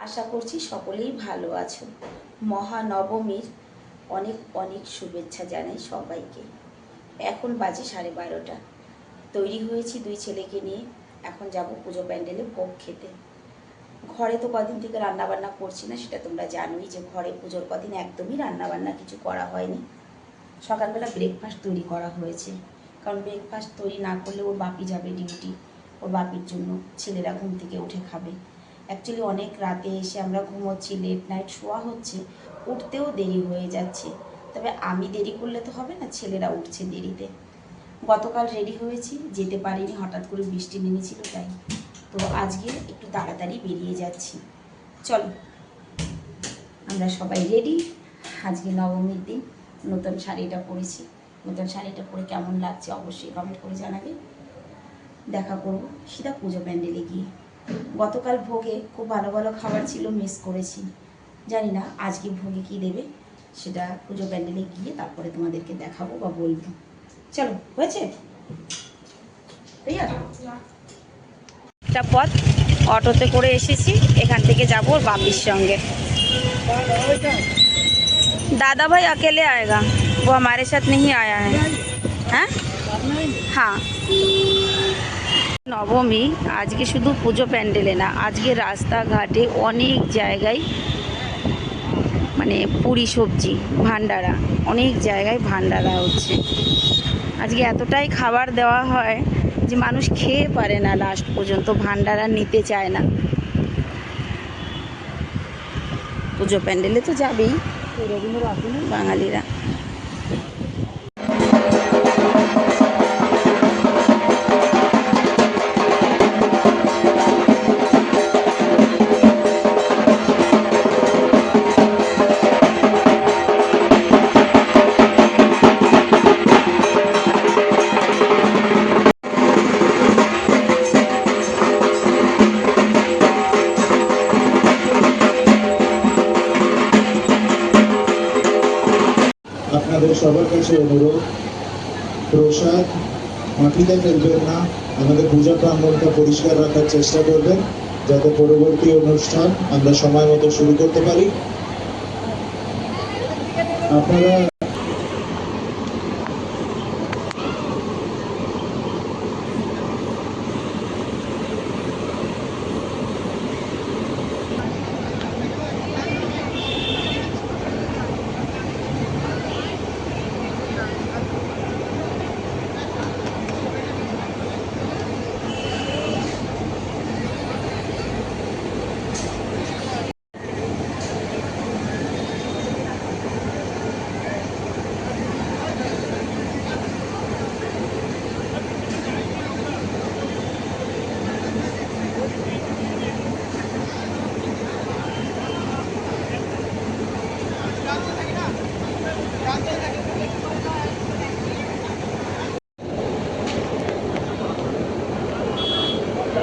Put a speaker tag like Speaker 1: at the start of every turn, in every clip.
Speaker 1: আশা করছি সকলেই ভালো আছো। মহানবমীর অনেক অনেক শুভেচ্ছা জানাই সবাইকে। এখন বাজে সাড়ে বারোটা। তৈরি হয়েছি দুই ছেলেকে নিয়ে। এখন যাব পুজো প্যান্ডেলে ভোগ খেতে। ঘরে তো কদিন থেকে রান্নাবান্না করছি না, সেটা তোমরা জানোই যে ঘরে পুজোর কদিন একদমই রান্নাবান্না কিছু করা হয়নি। সকালবেলা ব্রেকফাস্ট তৈরি করা হয়েছে। কারণ ব্রেকফাস্ট তৈরি না করলে ওর বাপি যাবে ডিউটি ওর বাপির জন্য ছেলেরা ঘুম থেকে উঠে খাবে। অ্যাকচুয়ালি অনেক রাতে এসে আমরা ঘুমোচ্ছি লেট নাইট শোয়া হচ্ছে, উঠতেও দেরি হয়ে যাচ্ছে। তবে আমি দেরি করলে তো হবে না, ছেলেরা উঠছে দেরিতে। গতকাল রেডি হয়েছি, যেতে পারিনি, হঠাৎ করে বৃষ্টি নেমেছিল তাই। তো আজকে একটু তাড়াতাড়ি বেরিয়ে যাচ্ছি। চলো, আমরা সবাই রেডি আজকে নবমীর দিন, নতুন শাড়িটা পরেছি। নতুন শাড়িটা পরে কেমন লাগছে অবশ্যই কমেন্ট করে জানাবে। দেখা করব সেটা পুজো প্যান্ডেলে গিয়ে। গতকাল ভোগে খুব ভালো ভালো খাবার ছিল মিস করেছি জানি না আজকে ভোগে কি দেবে সেটা পুজো প্যান্ডেলে গিয়ে তারপরে তোমাদেরকে দেখাবো বা বলবো চলো হয়েছে তৈয়ার
Speaker 2: একটা পথ অটোতে করে এসেছি এখান থেকে যাব ওর বাপির সঙ্গে दादा भाई अकेले आएगा वो हमारे साथ नहीं आया है হ্যাঁ হ্যাঁ নবমী, আজকে শুধু পুজো প্যান্ডেলে না, আজকে রাস্তাঘাটে অনেক জায়গায় মানে পুরি সবজি, ভান্ডারা, অনেক জায়গায় ভান্ডারা হচ্ছে। আজকে এতটাই খাবার দেওয়া হয় যে মানুষ খেয়ে পারে না লাস্ট পর্যন্ত, ভান্ডারা নিতে চায় না। পুজো প্যান্ডেলে তো যাবেই। বাঙালিরা।
Speaker 3: আপনাদের সবার কাছে অনুরোধ, প্রসাদ মাটিতে ফেলবেন না। আমাদের পূজা প্রাঙ্গণটা পরিষ্কার রাখার চেষ্টা করবেন, যাতে পরবর্তী অনুষ্ঠান আমরা সময় মতো শুরু করতে পারি। আপনারা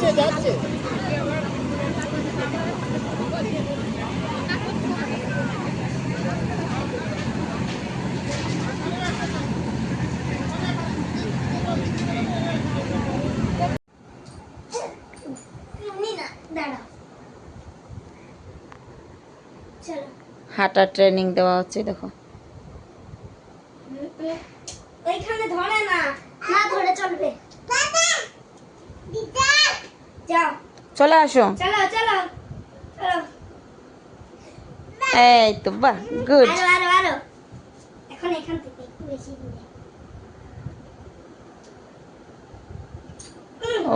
Speaker 4: যাচ্ছে যাচ্ছে।
Speaker 2: হাঁটার ট্রেনিং দেওয়া হচ্ছে দেখো।
Speaker 5: ওইখানে ধরে না না ধরে চলবে। যাও।
Speaker 2: চলে আসো।
Speaker 5: চলো চলো চলো।
Speaker 2: এই তো বাহ গুড
Speaker 5: আরও আরও আরও। এখন এখান থেকে একটু বেশি দূরে।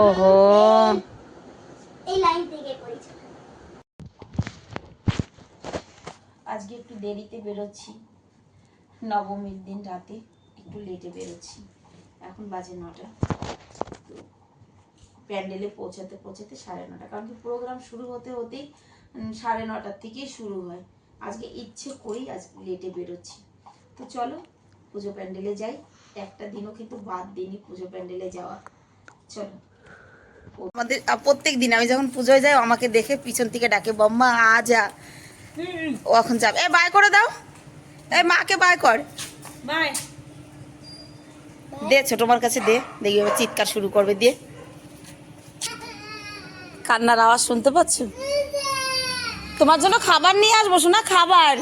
Speaker 2: ওহো।
Speaker 5: এই লাইন থেকে করেছ
Speaker 1: আজকে একটু দেরিতে বেরোচ্ছি। নবমীর দিন রাতে একটু লেটে বেরোচ্ছি। এখন বাজে নটা। প্যান্ডেলে পৌঁছাতে পৌঁছাতে সাড়ে নটা। কারণ কি প্রোগ্রাম শুরু হতে হতেই সাড়ে নটার থেকেই শুরু হয়। আজকে ইচ্ছে করেই আজ লেটে বেরোচ্ছি। তো চলো পুজো প্যান্ডেলে যাই। একটা দিনও কিন্তু বাদ দিইনি পুজো প্যান্ডেলে যাওয়া চলো।
Speaker 2: আমাদের প্রত্যেক দিন আমি যখন পুজোয় যাই আমাকে দেখে পিছন থেকে ডাকে বম্মা আ যা ও এখন যাবে। এ বাই করে দাও। এ মাকে বাই কর।
Speaker 4: বাই।
Speaker 2: দে ছোট মার কাছে দে। দেখি এবার চিৎকার শুরু করবে দিয়ে কান্নার আওয়াজ শুনতে পাচ্ছ? তোমার জন্য খাবার নিয়ে আসব শোনা খাবার।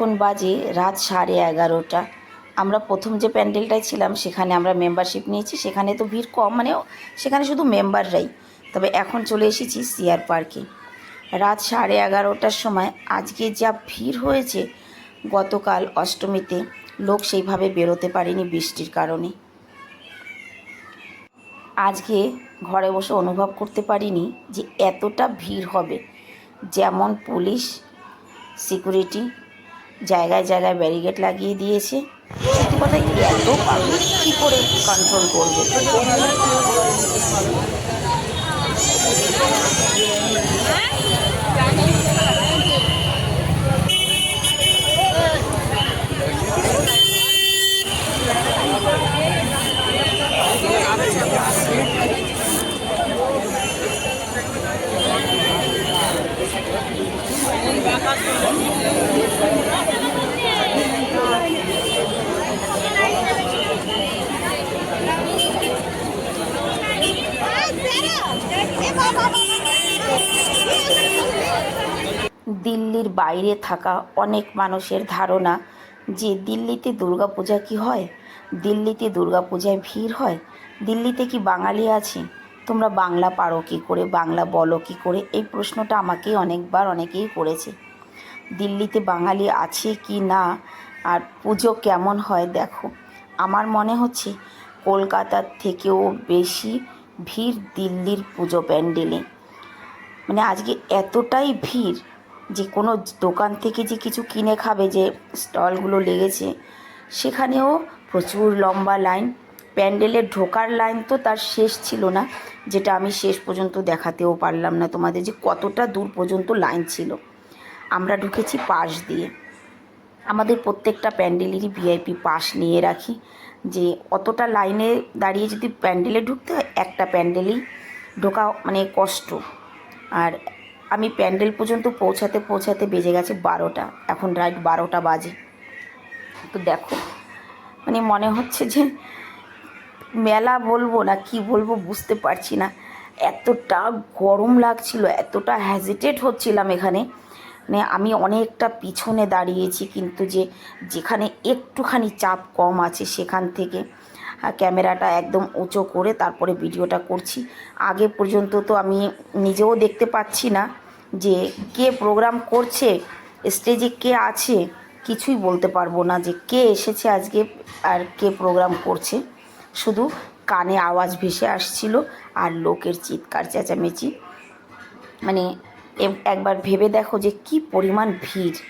Speaker 1: এখন বাজে রাত সাড়ে এগারোটা। আমরা প্রথম যে প্যান্ডেলটায় ছিলাম, সেখানে আমরা মেম্বারশিপ নিয়েছি। সেখানে তো ভিড় কম মানে সেখানে শুধু মেম্বাররাই তবে এখন চলে এসেছি সিয়ার পার্কে রাত সাড়ে এগারোটার সময় আজকে যা ভিড় হয়েছে, গতকাল অষ্টমীতে লোক সেইভাবে বেরোতে পারেনি বৃষ্টির কারণে। আজকে ঘরে বসে অনুভব করতে পারিনি যে এতটা ভিড় হবে। যেমন পুলিশ, সিকিউরিটি জায়গায় জায়গায় ব্যারিকেড লাগিয়ে দিয়েছে। সত্যি কথা এত পাবলিক কী করে কন্ট্রোল করবে দিল্লির বাইরে থাকা অনেক মানুষের ধারণা যে দিল্লিতে দুর্গাপূজা কি হয়? দিল্লিতে দুর্গাপূজায় ভিড় হয়? দিল্লিতে কি বাঙালি আছে? তোমরা বাংলা পারো কী করে? বাংলা বলো কী করে? এই প্রশ্নটা আমাকে অনেকবার অনেকেই করেছে। দিল্লিতে বাঙালি আছে কি না? আর পুজো কেমন হয় দেখো। আমার মনে হচ্ছে কলকাতার থেকেও বেশি ভিড় দিল্লির পুজো প্যান্ডেলে। মানে আজকে এতটাই ভিড় যে কোনো দোকান থেকে যে কিছু কিনে খাবে, যে স্টলগুলো লেগেছে, সেখানেও প্রচুর লম্বা লাইন। প্যান্ডেলে ঢোকার লাইন তো তার শেষ ছিল না, যেটা আমি শেষ পর্যন্ত দেখাতেও পারলাম না তোমাদের যে কতটা দূর পর্যন্ত লাইন ছিল। আমরা ঢুকেছি পাশ দিয়ে। আমাদের প্রত্যেকটা প্যান্ডেলেরই ভিআইপি পাস নিয়ে রাখি। যে অতটা লাইনে দাঁড়িয়ে যদি প্যান্ডেলে ঢুকতে হয়, একটা প্যান্ডেলেই ঢোকা মানে কষ্ট। আর আমি প্যান্ডেল পর্যন্ত পৌঁছাতে পৌঁছাতে বেজে গেছে বারোটা। এখন রাইট বারোটা বাজে। তো দেখো মানে মনে হচ্ছে যে মেলা বলব না কি বলব বুঝতে পারছি না। এতটা গরম লাগছিল, এতটা হ্যাজিটেট হচ্ছিলাম এখানে। মানে আমি অনেকটা পিছনে দাঁড়িয়েছি, কিন্তু যে যেখানে একটুখানি চাপ কম আছে সেখান থেকে। ক্যামেরাটা একদম উঁচু করে তারপরে ভিডিওটা করছি। আগে পর্যন্ত তো আমি নিজেও দেখতে পাচ্ছি না যে কে প্রোগ্রাম করছে স্টেজে কে আছে, কিছুই বলতে পারব না যে কে এসেছে আজকে আর কে প্রোগ্রাম করছে। শুধু কানে আওয়াজ ভেসে আসছিল আর লোকের চিৎকার চেঁচামেচি। মানে একবার ভেবে দেখো যে কি পরিমাণ ভিড়।